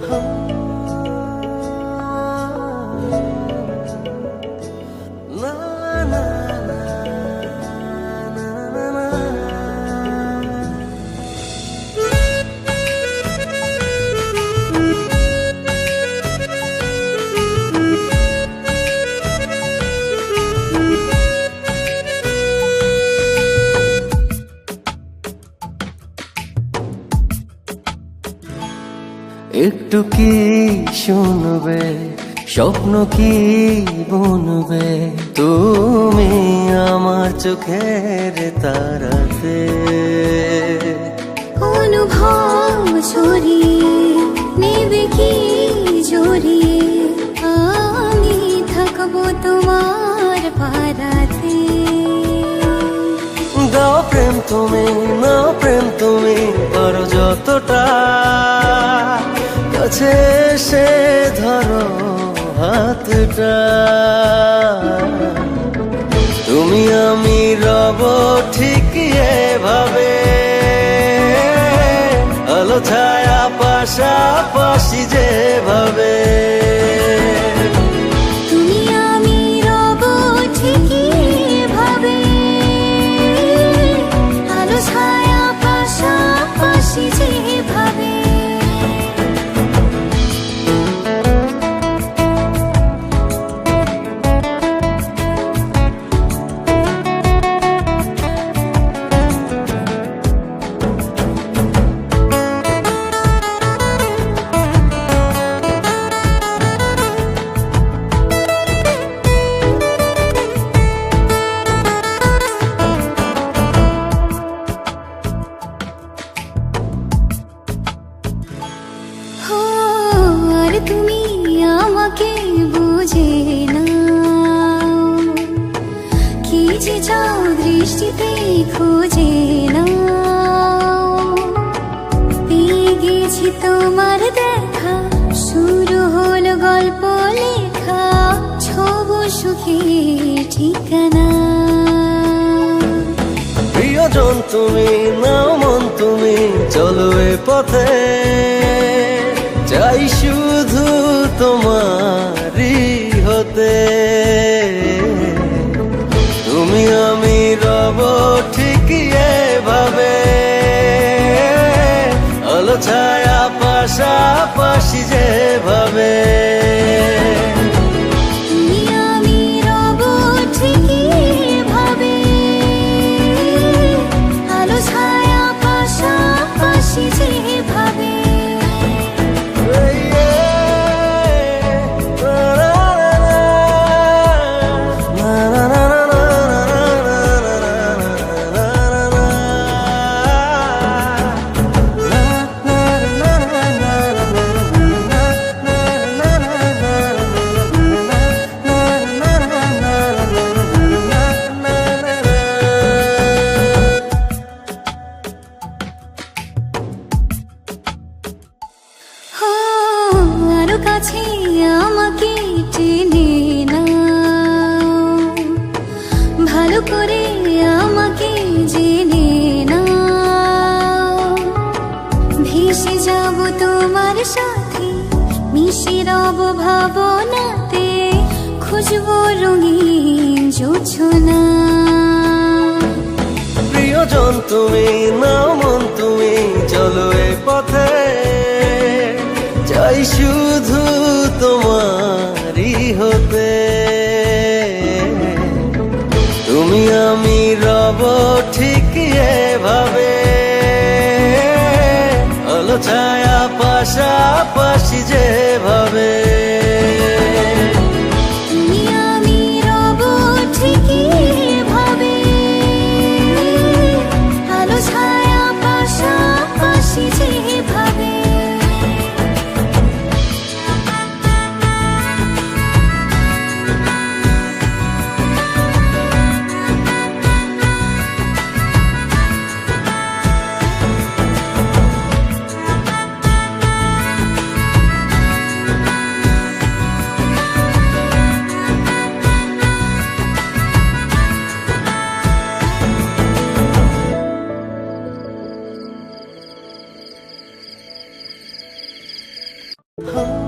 好。একটু কি শুনবে? স্বপ্ন কি বুনবে? তুমি আমার চোখের তারাতে। অনুভব ছড়িয়ে নেবে কি জড়িয়ে? আমি থাকব তোমার পারাতে দাও প্রেম তুমি নাও প্রেম তুমি করো যতটা কাছে সে ধরো হাতটা। তুমি আমি রব ঠিক এভাবে। আলো ছায়া পাশাপাশি যেভাবে। সুখে ঠিকানা। প্রিয়জন তুমি, নাও মন তুমি, চলো এ পথে। চাই শুধু তোমারই হতে। তুমি আমি রব ঠিক এভাবে। আলো ছায়া পাশাপাশি যেভাবে। ভেসে যাব তোমার সাথে। মিশে রব ভাবনাতে খুঁজবো রঙিন জোছনা। প্রিয়জন, তুমি নাও মন, তুমি চলো এ পথে। চাই শুধু তোমারই ছায়া পাশাপাশি যেভাবে 哼